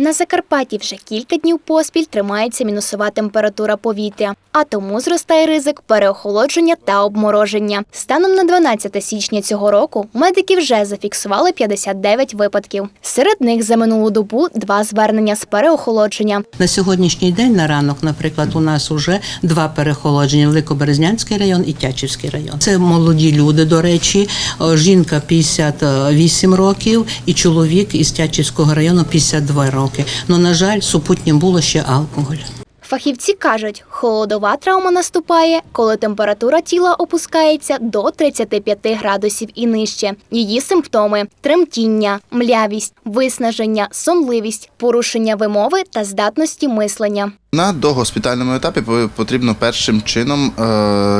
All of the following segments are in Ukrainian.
На Закарпатті вже кілька днів поспіль тримається мінусова температура повітря, а тому зростає ризик переохолодження та обмороження. Станом на 12 січня цього року медики вже зафіксували 59 випадків. Серед них за минулу добу два звернення з переохолодження. На сьогоднішній день на ранок, наприклад, у нас уже два перехолодження: Великоберезнянський район і Тячівський район. Це молоді люди, до речі, жінка 58 років і чоловік із Тячівського району 52 роки. Ну на жаль, супутнім було ще алкоголь. Фахівці кажуть, холодова травма наступає, коли температура тіла опускається до 35 градусів і нижче. Її симптоми тремтіння, млявість, виснаження, сонливість, порушення вимови та здатності мислення. На догоспітальному етапі потрібно першим чином е,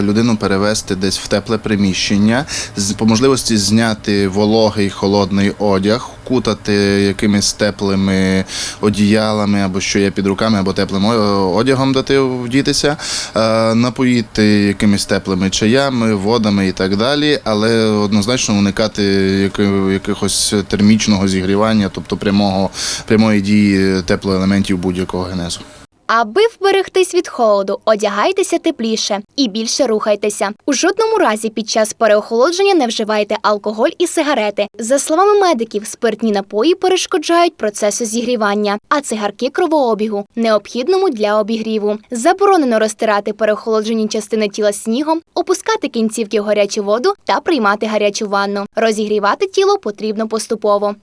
людину перевести десь в тепле приміщення, з- по можливості зняти вологий холодний одяг, кутати якимись теплими одіялами або що є під руками, або теплим одягом дати вдітися, е, напоїти якимись теплими чаями, водами і так далі, але однозначно уникати яки- якихось термічного зігрівання, тобто прямого прямої дії теплоелементів будь-якого генезу. Аби вберегтись від холоду, одягайтеся тепліше і більше рухайтеся. У жодному разі під час переохолодження не вживайте алкоголь і сигарети. За словами медиків, спиртні напої перешкоджають процесу зігрівання, а цигарки кровообігу необхідному для обігріву. Заборонено розтирати переохолоджені частини тіла снігом, опускати кінцівки в гарячу воду та приймати гарячу ванну. Розігрівати тіло потрібно поступово.